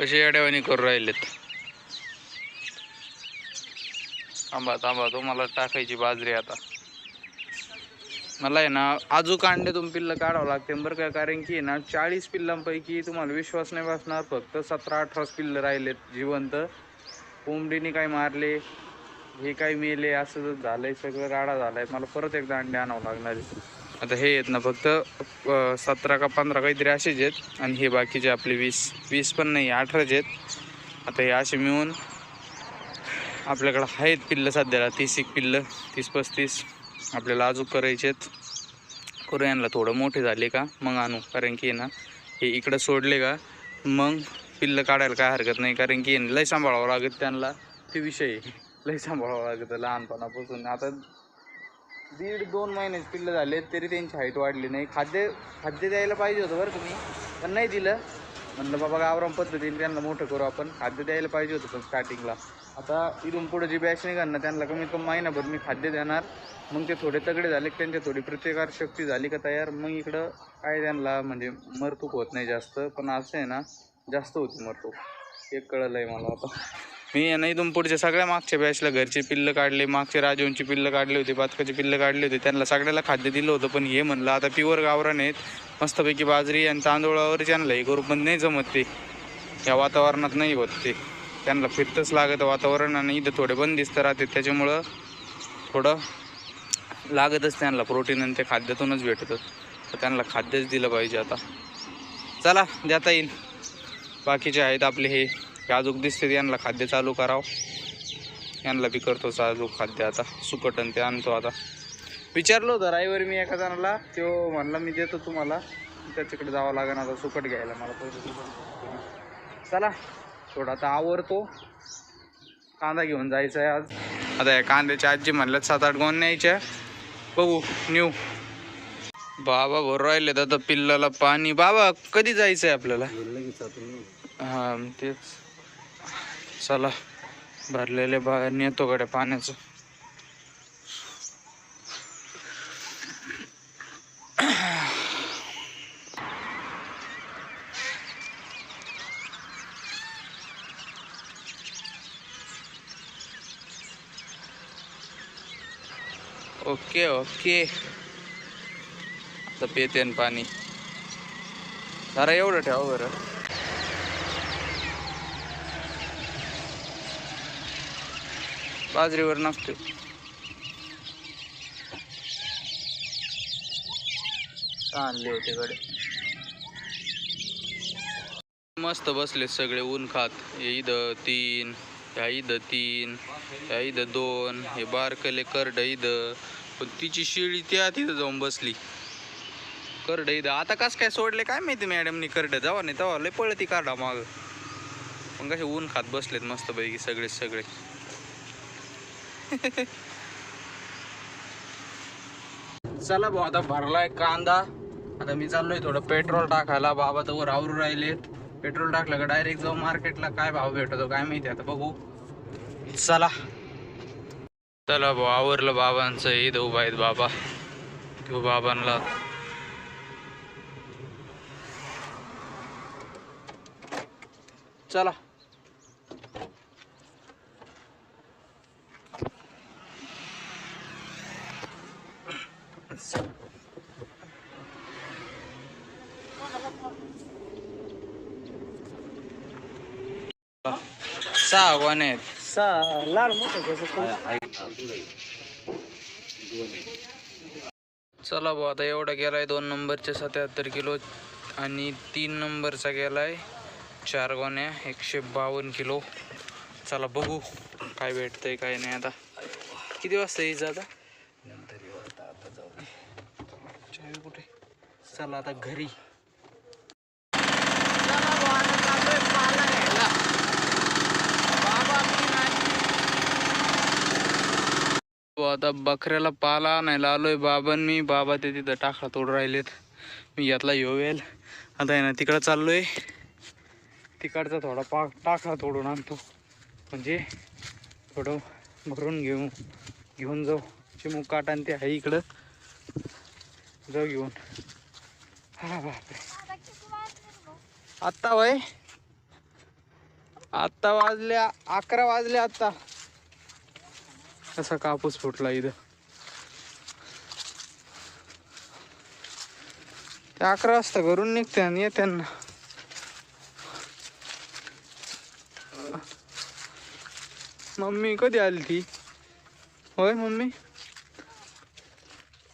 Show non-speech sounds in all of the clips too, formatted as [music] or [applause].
कसे अडवणी करू राहिलेत? थांबा थांबा तुम्हाला टाकायची बाजरी आता. मला आहे ना आजूक अंड्यातून पिल्लं काढावं लागते बरं का? कारण की ना चाळीस पिल्लांपैकी तुम्हाला विश्वास नाही बसणार फक्त सतरा अठराच पिल्लं राहिलेत जिवंत. कोंबडीने काय मारले हे काय मेले असं जर झालंय सगळं राडा झालाय. मला परत एकदा अंडे आणावं लागणार आहे. आता हे आहेत ना फक्त सतरा का पंधरा काहीतरी असेच आहेत. आणि हे बाकीचे आपले वीस वीस पण नाही अठराच आहेत. आता हे असे मिळून आपल्याकडं आहेत पिल्लं सध्याला तीस एक पिल्लं तीस पस्तीस. आपल्याला अजून करायचे आहेत. करू यांना थोडं मोठे झाले का मग आणू कारण की ना हे इकडं सोडले का मग पिल्लं काढायला काय हरकत नाही कारण की लय सांभाळावं लागत त्यांना. ते विषय लय सांभाळावं लागतं लहानपणापासून. आता दीड दोन महिन्याचे पिल्लं झाले तरी त्यांची हाईट वाढली नाही. खाद्य खाद्य द्यायला पाहिजे होतं बरं तुम्ही पण नाही दिलं. म्हणलं बाबा गावराम पद्धतीने त्यांना मोठं करू आपण. खाद्य द्यायला पाहिजे होतं पण स्टार्टिंगला आता इथून पुढे जी बॅच निघाल ना त्यांना कमीत कमी महिनाभर मी खाद्य देणार. मग ते थोडे तगडे झाले त्यांच्या थोडी प्रतिकार शक्ती झाली का तयार. मग इकडं काय त्यांना म्हणजे मरतूक होत नाही जास्त. पण असं आहे ना जास्त होती मरतूक. एक कळलं आहे मला आता. मी नाही इथून पुढच्या सगळ्या मागच्या बॅचला घरचे पिल्लं काढले मागचे राजवंची पिल्लं काढली होती पातकाचे पिल्लं काढली होती त्यांना सगळ्याला खाद्य दिलं होतं पण हे म्हणलं आता प्युअर गावरान आहेत मस्तपैकी बाजरी आणि तांदूळावर त्यांना हे करू पण नाही जमत ते. या वातावरणात नाही होत ते. त्यांना फिरतंच लागतं वातावरण आणि इथं थोडे बंदिस्त राहते त्याच्यामुळं थोडं लागतच त्यांना प्रोटीन आणि ते खाद्यातूनच भेटतं. तर त्यांना खाद्यच दिलं पाहिजे आता. चला देता येईल. बाकीचे आहेत आपले हे अजूक दिसते यांना खाद्य चालू करावं. यांना बी करतो अजूक खाद्य आता. सुकट आणि ते आणतो आता. विचारलं होतं राईवर मी एका जणाला तो म्हणला मी देतो तुम्हाला. त्याच्याकडे जावं लागेल आता सुकट घ्यायला मला पहिले चला थोडा आता आवरतो. कांदा घेऊन जायचा आहे आज. आता या कांद्याच्या आजी म्हणल्यात सात आठ गोण न्यायच्या बघू न्यू बाबा भर राहिले आता पिल्लाला पाणी. बाबा कधी जायचं आहे आपल्याला? हा तेच. चला भरलेले बाहेर नेतो गड्या पाण्याचं. Okay okay. आता पेते पाणी. जरा एवढं ठेवा बरं. बाजरीवर नसते आणले होते कडे मस्त बसले सगळे ऊन खात. हे इथं तीन ह्या इथं तीन ह्या इथं दोन हे बारकले करड इथं. पण तिची शिळी त्या तिथं जाऊन बसली. करड इथं. आता कस काय सोडले काय माहिती मॅडमनी करड? जावा नाही तेव्हा लय पळती काढा माग. पण कसे ऊन खात बसलेत मस्त पैकी सगळे सगळे. [laughs] चला भाऊ आता भरलाय कांदा. आता मी चाललोय थोडं पेट्रोल टाकायला. बाबा तर वर आवरू राहिलेत पेट्रोल टाकलं का डायरेक्ट जाऊ मार्केटला काय भाव भेटतो काय माहिती आता बघू. चला. चला भाऊ आवरलं बाबांचं. ईद उभा आहेत बाबा. घेऊ बाबांना चला. सहा वन आहेत. लाल चला भाऊ आता एवढा गेलाय दोन नंबरच्या सत्याहत्तर किलो आणि तीन नंबरचा गेलाय. चार गोण्या एकशे बावन्न किलो. चला बघू काय भेटतंय काय नाही आता. किती वाजता यायचं आता? कुठे? चला आता घरी. आता बकऱ्याला पाला आणायला आलोय बाबां मी बाबा ते तिथं टाकला तोड राहिलेत. मी घेतला ह्यो वेल. आता आहे ना तिकडं चाललोय. तिकडचा थोडा पाक टाकला तोडून आणतो. म्हणजे थोडं भरून घेऊ घेऊन जाऊ. चिमूक काट आणि ते आहे इकडं. जाऊ घेऊन. हा बापरे आत्ता वय आत्ता वाजल्या अकरा वाजले आत्ता. असा कापूस फुटला इथं. ते अकरा वाजता घरून निघते आणि येते मम्मी कधी आली ती? होय मम्मी?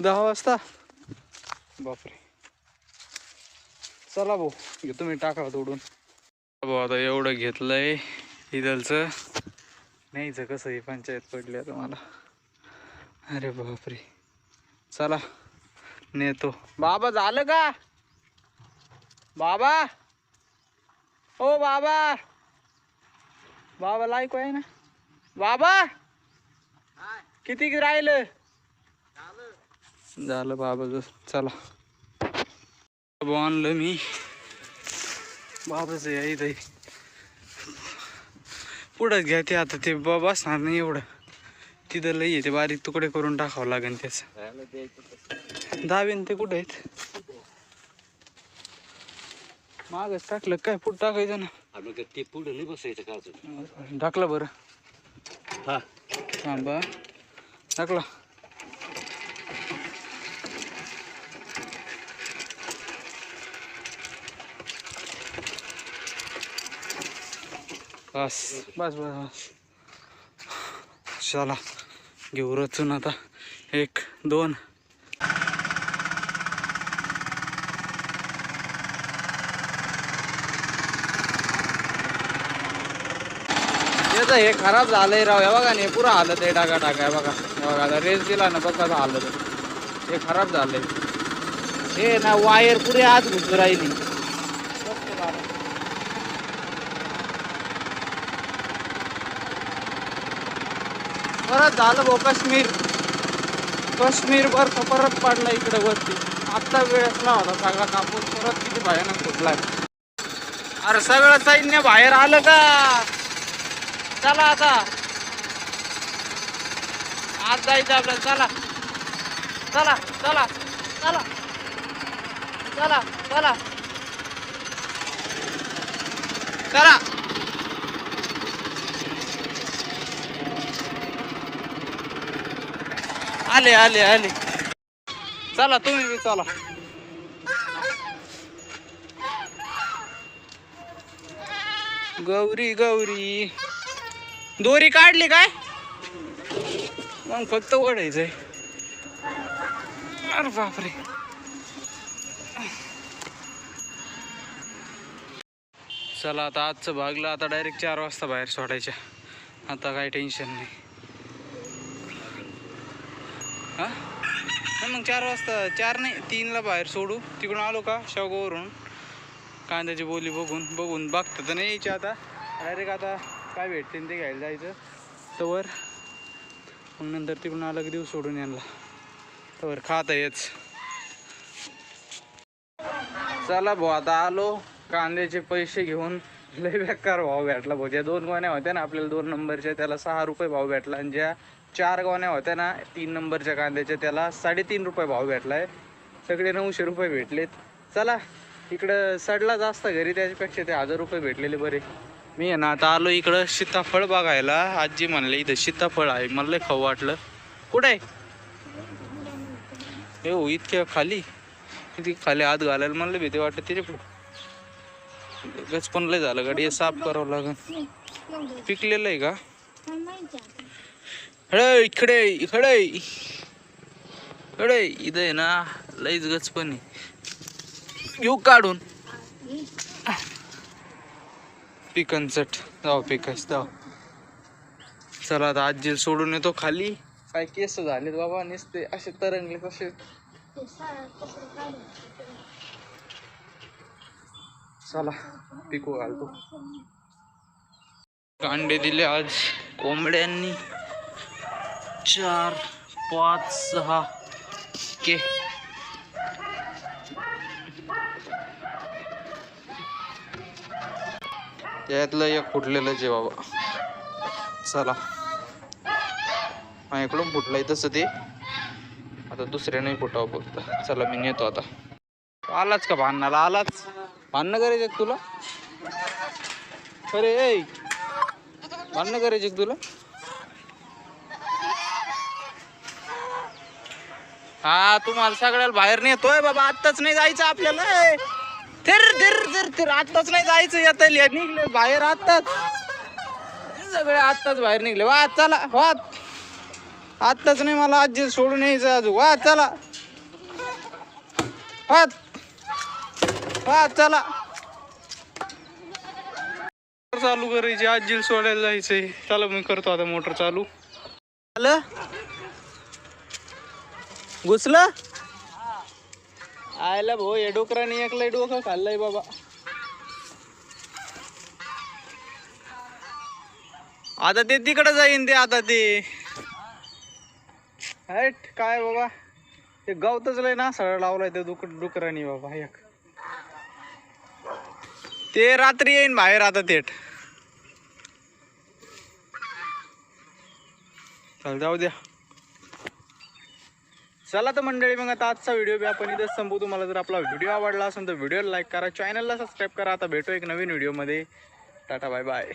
दहा वाजता? बापरे. चला भाऊ घेतो मी टाका तोडून. भाऊ आता एवढं घेतलंय इथलचं न्यायचं कसं ही पंचायत पडली आता मला. अरे बापरे. चला नेतो. बाबा झालं का? बाबा? ओ बाबा! बाबा लायको आहे ना? बाबा! किती राहिलं? झालं. बाबा चला. बाबा आणलं मी. बाबाच आहे इथं. पुढंच घ्या ते आता ते ब- बसणार नाही एवढं. तिथं लई आहे ते बारीक तुकडे करून टाकावं लागेल त्याचं. दाबेन ते कुठं आहेत? मागच टाकलं काय पुढं टाकायचं ना? ते पुढे नाही बसायचं का टाकलं बरं. हा. थांबा. टाकला. बस बस बस. बस चला घेऊ रचून आता. एक दोन. हे खराब झालंय राव. हे बघा नाही पुरा हालत आहे टाका टाका हे बघा. हे बघा आता रेस दिला ना बघा कसं हालत. हे खराब झालंय. हे ना वायर पुरे आत घुसू राहिली. परत झालं भाऊ काश्मीर. काश्मीर बर्फ परत पडला इकडे वरती. आत्ता वेळेसला होता सगळा कापूस परत किती भयानक फुटलाय अरे सगळं सैन्य बाहेर आलं का? चला आता. आज जायचं आपल्याला. चला. चला चला चला. चला चला. चला. आले आले आले. चला तुम्ही बी चला. गौरी गौरी. दोरी काढली काय? मग फक्त ओढायचंय. अरे बापरे. चला आता आजचं भागलं आता डायरेक्ट चार वाजता बाहेर सोडायच्या. आता काय टेन्शन नाही. हा? मग चार वाजता चार नाही तीनला बाहेर सोडू. तिकडून आलो का? शेवगावरून कांद्याची बोली बघून बघून. बघता तर नाही यायची आता. डायरेक्ट आता काय भेटते ते घ्यायला जायचं? तवर. मग नंतर तिकडून आलं की देऊ सोडून यांना. तवर खाता येच चला भाऊ आता आलो. कांद्याचे पैसे घेऊन लय बेकार भाव भेटला भाऊ. ज्या दोन गोण्या होत्या ना आपल्याला दोन नंबरच्या त्याला सहा रुपये भाव भेटला. आणि ज्या चार गोण्या होत्या ना तीन नंबरच्या कांद्याच्या त्याला साडेतीन रुपये भाव भेटलाय. सगळे नऊशे रुपये भेटलेत. चला इकडं सडला जास्त घरी त्याच्यापेक्षा ते हजार रुपये भेटलेले बरे. मी आहे ना आता आलो इकडं सीताफळ बघायला. आजी म्हणले इथं सीताफळ आहे. मला खाऊ वाटलं. कुठे? आहे हे हो इतक्या खाली? इथे खाली आत घालायला म्हणलं भीती वाटत तिथे गच पण लय झालं गाडी हे साफ करावं लागेल. पिकलेलं आहे का? हळे इकडे इकडे. इकडे इथं आहे ना लईच गच पण आहे घेऊ काढून. पिकनचट. जाऊ पिकाच जाऊ. चला आता आजी सोडून येतो खाली. काय केस झालेत बाबा नुसते असे तरंगले कसे. चला पिकू घालतो. कांडे दिले आज कोंबड्यांनी. चार पाच सहा. के. यातलं एक फुटलेलंच आहे बाबा चला माझ्याकडून फुटलंय तसं ते. आता दुसऱ्याने फुटावं फक्त. चला मी नेतो आता. आलाच का भांडणाला? आलाच. भांडणं करायचं तुला? अरे ऐ. भांडणं करायचे तुला? हा तुम्हाला सगळ्याला बाहेर नेतोय बाबा. आत्ताच नाही जायचं आपल्याला थिर थिर थिर थिर आत्ताच नाही जायचं येता निघले बाहेर आत्ताच. सगळे आत्ताच बाहेर निघले. वा चला वा. आत्ताच नाही मला आजी सोडून यायचं अजून. वा चला. वा. वा चला. चालू करायची आजी सोडायला जायचंय. चला मी करतो आता मोटर चालू. आलं? घुसलं? आयला भाऊ या डोकराने एकलंय डोकं खाल्लंय बाबा. आता ते तिकडं जाईन ते आता ते. हट काय बाबा? ते गवतच लय ना सरळ लावलाय ते डुक डुकरानी बाबा एक. ते रात्री येईन बाहेर आता थेट. चल जाऊ द्या. चला तर मंडळी मग आता आजचा व्हिडिओ बी आपण इथंच संपू तुम्हाला जर आपला व्हिडिओ आवडला असेल तर व्हिडिओला लाईक करा चॅनलला सबस्क्राईब करा. आता भेटू एक नवीन व्हिडिओमध्ये टाटा बाय बाय